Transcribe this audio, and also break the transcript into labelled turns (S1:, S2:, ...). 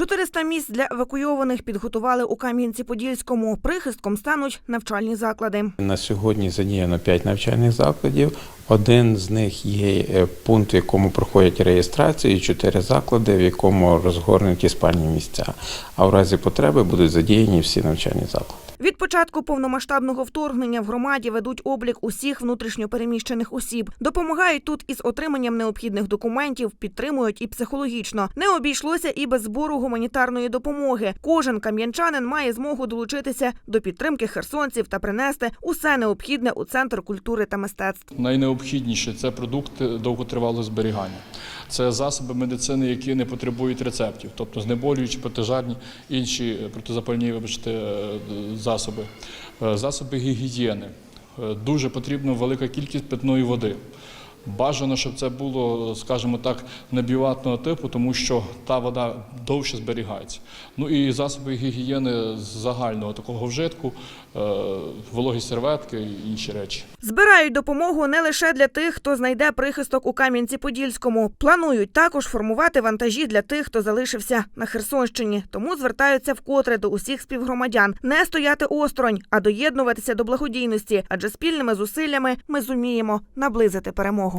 S1: 400 місць для евакуйованих підготували у Кам'янці-Подільському. Прихистком стануть навчальні заклади.
S2: На сьогодні задіяно 5 навчальних закладів. Один з них є е, пункт, в якому проходять реєстрацію, і чотири заклади, в якому розгорнуті спальні місця. А в разі потреби будуть задіяні всі навчальні заклади.
S1: Від початку повномасштабного вторгнення в громаді ведуть облік усіх внутрішньопереміщених осіб. Допомагають тут із отриманням необхідних документів, підтримують і психологічно. Не обійшлося і без збору гуманітарної допомоги. Кожен кам'янчанин має змогу долучитися до підтримки херсонців та принести усе необхідне у центр культури та мистецтв.
S3: Найнеобхідніше це продукти довготривалого зберігання. Це засоби медицини, які не потребують рецептів, тобто знеболюючі, протижарні, інші е, протизапальні, вибачте, е, засоби. Е, Засоби гігієни. Дуже потрібна велика кількість питної води. Бажано, щоб це було, скажімо так, небіватного типу, тому що та вода довше зберігається. Ну і засоби гігієни загального такого вжитку, е, вологі серветки і інші речі.
S1: Збирають допомогу не лише для тих, хто знайде прихисток у Кам'янці-Подільському. Планують також формувати вантажі для тих, хто залишився на Херсонщині. Тому звертаються вкотре до усіх співгромадян не стояти осторонь, а доєднуватися до благодійності, адже спільними зусиллями ми зуміємо наблизити перемогу.